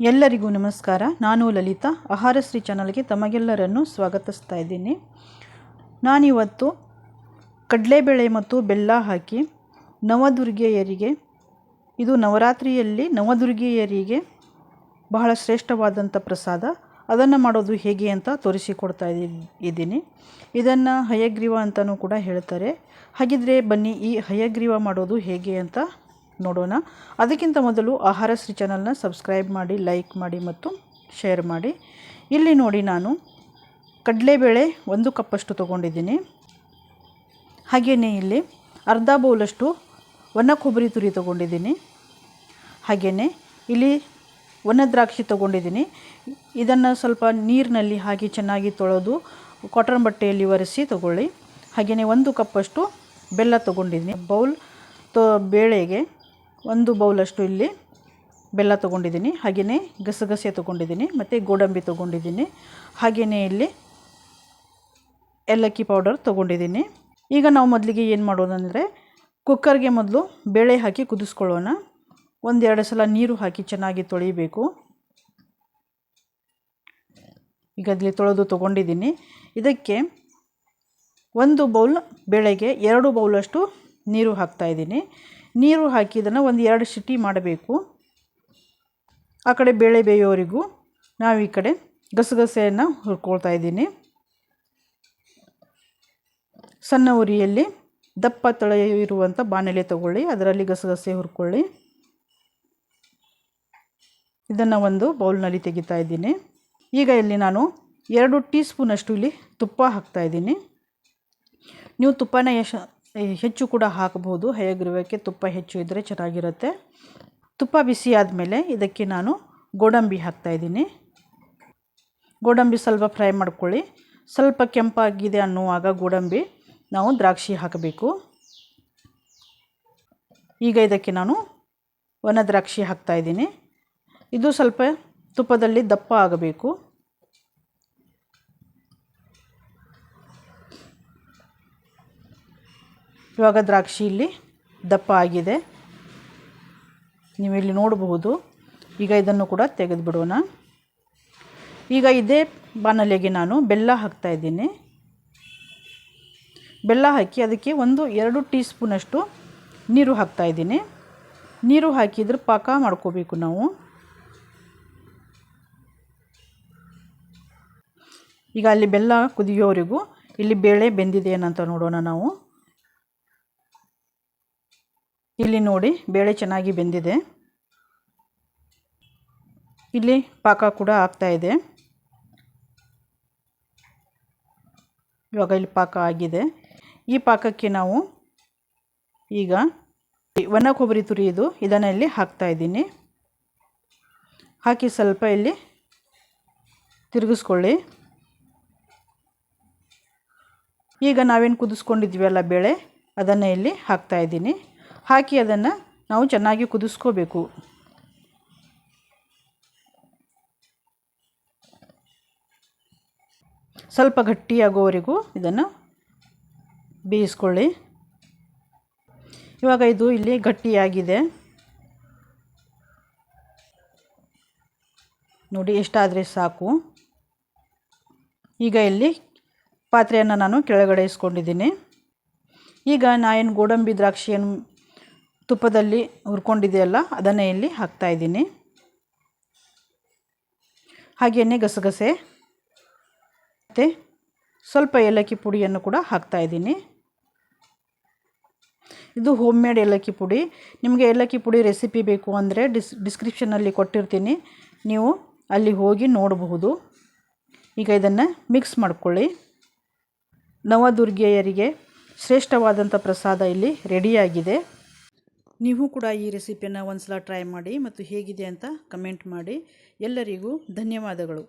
ಎಲ್ಲರಿಗೂ ನಮಸ್ಕಾರ. ನಾನು ಲಲಿತಾ. ಆಹಾರಶ್ರೀ ಚಾನಲ್ಗೆ ತಮಗೆಲ್ಲರನ್ನು ಸ್ವಾಗತಿಸ್ತಾ ಇದ್ದೀನಿ. ನಾನಿವತ್ತು ಕಡಲೆಬೇಳೆ ಮತ್ತು ಬೆಲ್ಲ ಹಾಕಿ ನವದುರ್ಗೆಯರಿಗೆ, ಇದು ನವರಾತ್ರಿಯಲ್ಲಿ ನವದುರ್ಗೆಯರಿಗೆ ಬಹಳ ಶ್ರೇಷ್ಠವಾದಂಥ ಪ್ರಸಾದ. ಅದನ್ನು ಮಾಡೋದು ಹೇಗೆ ಅಂತ ತೋರಿಸಿಕೊಡ್ತಾ ಇದ್ದೀನಿ. ಇದನ್ನು ಹಯಗ್ರೀವ ಅಂತಲೂ ಕೂಡ ಹೇಳ್ತಾರೆ. ಹಾಗಿದ್ರೆ ಬನ್ನಿ ಈ ಹಯಗ್ರೀವ ಮಾಡೋದು ಹೇಗೆ ಅಂತ ನೋಡೋಣ. ಅದಕ್ಕಿಂತ ಮೊದಲು ಆಹಾರಶ್ರೀ ಚಾನಲ್ನ ಸಬ್ಸ್ಕ್ರೈಬ್ ಮಾಡಿ, ಲೈಕ್ ಮಾಡಿ ಮತ್ತು ಶೇರ್ ಮಾಡಿ. ಇಲ್ಲಿ ನೋಡಿ ನಾನು ಕಡಲೆಬೇಳೆ ಒಂದು ಕಪ್ಪಷ್ಟು ತೊಗೊಂಡಿದ್ದೀನಿ. ಹಾಗೆಯೇ ಇಲ್ಲಿ ಅರ್ಧ ಬೌಲಷ್ಟು ಒಣ ಕೊಬ್ಬರಿ ತುರಿ ತೊಗೊಂಡಿದ್ದೀನಿ. ಹಾಗೆಯೇ ಇಲ್ಲಿ ಒಣ ದ್ರಾಕ್ಷಿ ತೊಗೊಂಡಿದ್ದೀನಿ. ಇದನ್ನು ಸ್ವಲ್ಪ ನೀರಿನಲ್ಲಿ ಹಾಕಿ ಚೆನ್ನಾಗಿ ತೊಳೆದು ಕಾಟನ್ ಬಟ್ಟೆಯಲ್ಲಿ ಒರೆಸಿ ತೊಗೊಳ್ಳಿ. ಹಾಗೆಯೇ ಒಂದು ಕಪ್ಪಷ್ಟು ಬೆಲ್ಲ ತೊಗೊಂಡಿದ್ದೀನಿ. ಬೌಲ್ ತೊ, ಬೇಳೆಗೆ ಒಂದು ಬೌಲಷ್ಟು ಇಲ್ಲಿ ಬೆಲ್ಲ ತೊಗೊಂಡಿದ್ದೀನಿ, ಹಾಗೆಯೇ ಗಸಗಸೆ ತೊಗೊಂಡಿದ್ದೀನಿ, ಮತ್ತು ಗೋಡಂಬಿ ತೊಗೊಂಡಿದ್ದೀನಿ, ಹಾಗೆಯೇ ಇಲ್ಲಿ ಏಲಕ್ಕಿ ಪೌಡರ್ ತೊಗೊಂಡಿದ್ದೀನಿ. ಈಗ ನಾವು ಮೊದಲಿಗೆ ಏನು ಮಾಡೋದಂದರೆ ಕುಕ್ಕರ್ಗೆ ಮೊದಲು ಬೇಳೆ ಹಾಕಿ ಕುದಿಸ್ಕೊಳ್ಳೋಣ. ಒಂದೆರಡು ಸಲ ನೀರು ಹಾಕಿ ಚೆನ್ನಾಗಿ ತೊಳಿಬೇಕು. ಈಗ ಅಲ್ಲಿ ತೊಳೆದು ತೊಗೊಂಡಿದ್ದೀನಿ. ಇದಕ್ಕೆ ಒಂದು ಬೌಲ್ ಬೇಳೆಗೆ ಎರಡು ಬೌಲಷ್ಟು ನೀರು ಹಾಕ್ತಾಯಿದ್ದೀನಿ ನೀರು ಹಾಕಿ ಇದನ್ನು ಒಂದು ಎರಡು ಸಿಟಿ ಮಾಡಬೇಕು. ಆ ಕಡೆ ಬೇಳೆ ಬೇಯೋವರೆಗೂ ನಾವು ಈ ಕಡೆ ಗಸಗಸೆಯನ್ನು ಹುರ್ಕೊಳ್ತಾ ಇದ್ದೀನಿ. ಸಣ್ಣ ಉರಿಯಲ್ಲಿ ದಪ್ಪ ತಳ ಇರುವಂಥ ಬಾಣಲೆ ತಗೊಳ್ಳಿ, ಅದರಲ್ಲಿ ಗಸಗಸೆ ಹುರ್ಕೊಳ್ಳಿ. ಇದನ್ನು ಒಂದು ಬೌಲ್ನಲ್ಲಿ ತೆಗಿತಾ ಇದ್ದೀನಿ. ಈಗ ಇಲ್ಲಿ ನಾನು ಎರಡು ಟೀ ಸ್ಪೂನಷ್ಟು ಇಲ್ಲಿ ತುಪ್ಪ ಹಾಕ್ತಾಯಿದ್ದೀನಿ ನೀವು ತುಪ್ಪನ ಎಶ್ ಹೆಚ್ಚು ಕೂಡ ಹಾಕಬಹುದು ಹಯಗ್ರೀವಕ್ಕೆ ತುಪ್ಪ ಹೆಚ್ಚು ಇದ್ದರೆ ಚೆನ್ನಾಗಿರುತ್ತೆ. ತುಪ್ಪ ಬಿಸಿ ಆದಮೇಲೆ ಇದಕ್ಕೆ ನಾನು ಗೋಡಂಬಿ ಹಾಕ್ತಾಯಿದ್ದೀನಿ ಗೋಡಂಬಿ ಸ್ವಲ್ಪ ಫ್ರೈ ಮಾಡ್ಕೊಳ್ಳಿ. ಸ್ವಲ್ಪ ಕೆಂಪಾಗಿದೆ ಅನ್ನುವಾಗ ಗೋಡಂಬಿ ನಾವು ದ್ರಾಕ್ಷಿ ಹಾಕಬೇಕು. ಈಗ ಇದಕ್ಕೆ ನಾನು ಒಣ ದ್ರಾಕ್ಷಿ ಹಾಕ್ತಾಯಿದ್ದೀನಿ ಇದು ಸ್ವಲ್ಪ ತುಪ್ಪದಲ್ಲಿ ದಪ್ಪ ಆಗಬೇಕು. ಇವಾಗ ದ್ರಾಕ್ಷಿ ಇಲ್ಲಿ ದಪ್ಪ ಆಗಿದೆ. ನೀವಿಲ್ಲಿ ನೋಡಬಹುದು. ಈಗ ಇದನ್ನು ಕೂಡ ತೆಗೆದು ಬಿಡೋಣ ಈಗ ಇದೇ ಬಾಣಲೆಗೆ ನಾನು ಬೆಲ್ಲ ಹಾಕ್ತಾಯಿದ್ದೀನಿ ಬೆಲ್ಲ ಹಾಕಿ ಅದಕ್ಕೆ ಒಂದು ಎರಡು ಟೀ ಸ್ಪೂನಷ್ಟು ನೀರು ಹಾಕ್ತಾಯಿದ್ದೀನಿ ನೀರು ಹಾಕಿದ್ರೆ ಪಾಕ ಮಾಡ್ಕೋಬೇಕು ನಾವು. ಈಗ ಅಲ್ಲಿ ಬೆಲ್ಲ ಕುದಿಯೋವರೆಗೂ ಇಲ್ಲಿ ಬೇಳೆ ಬೆಂದಿದೆ ಏನಂತ ನೋಡೋಣ ನಾವು. ಇಲ್ಲಿ ನೋಡಿ ಬೇಳೆ ಚೆನ್ನಾಗಿ ಬೆಂದಿದೆ. ಇಲ್ಲಿ ಪಾಕ ಕೂಡ ಆಗ್ತಾ ಇದೆ. ಇವಾಗ ಇಲ್ಲಿ ಪಾಕ ಆಗಿದೆ. ಈ ಪಾಕಕ್ಕೆ ನಾವು ಈಗ ಒಣ ಕೊಬ್ಬರಿ ತುರಿಯೋದು ಇದನ್ನು ಇಲ್ಲಿ ಹಾಕ್ತಾ ಇದ್ದೀನಿ. ಹಾಕಿ ಸ್ವಲ್ಪ ಇಲ್ಲಿ ತಿರುಗಿಸ್ಕೊಳ್ಳಿ. ಈಗ ನಾವೇನು ಕುದಿಸ್ಕೊಂಡಿದ್ವಿ ಅಲ್ಲ ಬೇಳೆ, ಅದನ್ನು ಇಲ್ಲಿ ಹಾಕ್ತಾ ಇದ್ದೀನಿ. ಹಾಕಿ ಅದನ್ನು ನಾವು ಚೆನ್ನಾಗಿ ಕುದಿಸ್ಕೋಬೇಕು. ಸ್ವಲ್ಪ ಗಟ್ಟಿಯಾಗೋವರೆಗೂ ಇದನ್ನು ಬೇಯಿಸ್ಕೊಳ್ಳಿ. ಇವಾಗ ಇದು ಇಲ್ಲಿ ಗಟ್ಟಿಯಾಗಿದೆ. ನೋಡಿ, ಎಷ್ಟಾದರೆ ಸಾಕು. ಈಗ ಇಲ್ಲಿ ಪಾತ್ರೆಯನ್ನು ನಾನು ಕೆಳಗಡೆ ಇಸ್ಕೊಂಡಿದ್ದೀನಿ. ಈಗ ನಾನೇನು ಗೋಡಂಬಿ ದ್ರಾಕ್ಷಿಯನ್ನು ತುಪ್ಪದಲ್ಲಿ ಹುರ್ಕೊಂಡಿದೆಯಲ್ಲ, ಅದನ್ನೇ ಇಲ್ಲಿ ಹಾಕ್ತಾಯಿದ್ದೀನಿ ಹಾಗೆಯೇ ಗಸಗಸೆ, ಮತ್ತು ಸ್ವಲ್ಪ ಏಲಕ್ಕಿ ಪುಡಿಯನ್ನು ಕೂಡ ಹಾಕ್ತಾಯಿದ್ದೀನಿ ಇದು ಹೋಮ್ ಮೇಡ್ ಏಲಕ್ಕಿ ಪುಡಿ. ನಿಮಗೆ ಏಲಕ್ಕಿ ಪುಡಿ ರೆಸಿಪಿ ಬೇಕು ಅಂದರೆ ಡಿಸ್ ಡಿಸ್ಕ್ರಿಪ್ಷನಲ್ಲಿ ಕೊಟ್ಟಿರ್ತೀನಿ. ನೀವು ಅಲ್ಲಿ ಹೋಗಿ ನೋಡಬಹುದು. ಈಗ ಇದನ್ನು ಮಿಕ್ಸ್ ಮಾಡ್ಕೊಳ್ಳಿ. ನವದುರ್ಗೆಯರಿಗೆ ಶ್ರೇಷ್ಠವಾದಂಥ ಪ್ರಸಾದ ಇಲ್ಲಿ ರೆಡಿಯಾಗಿದೆ. ನೀವು ಕೂಡ ಈ ರೆಸಿಪಿಯನ್ನು ಒಂದು ಸಲ ಟ್ರೈ ಮಾಡಿ ಮತ್ತು ಹೇಗಿದೆ ಅಂತ ಕಮೆಂಟ್ ಮಾಡಿ. ಎಲ್ಲರಿಗೂ ಧನ್ಯವಾದಗಳು.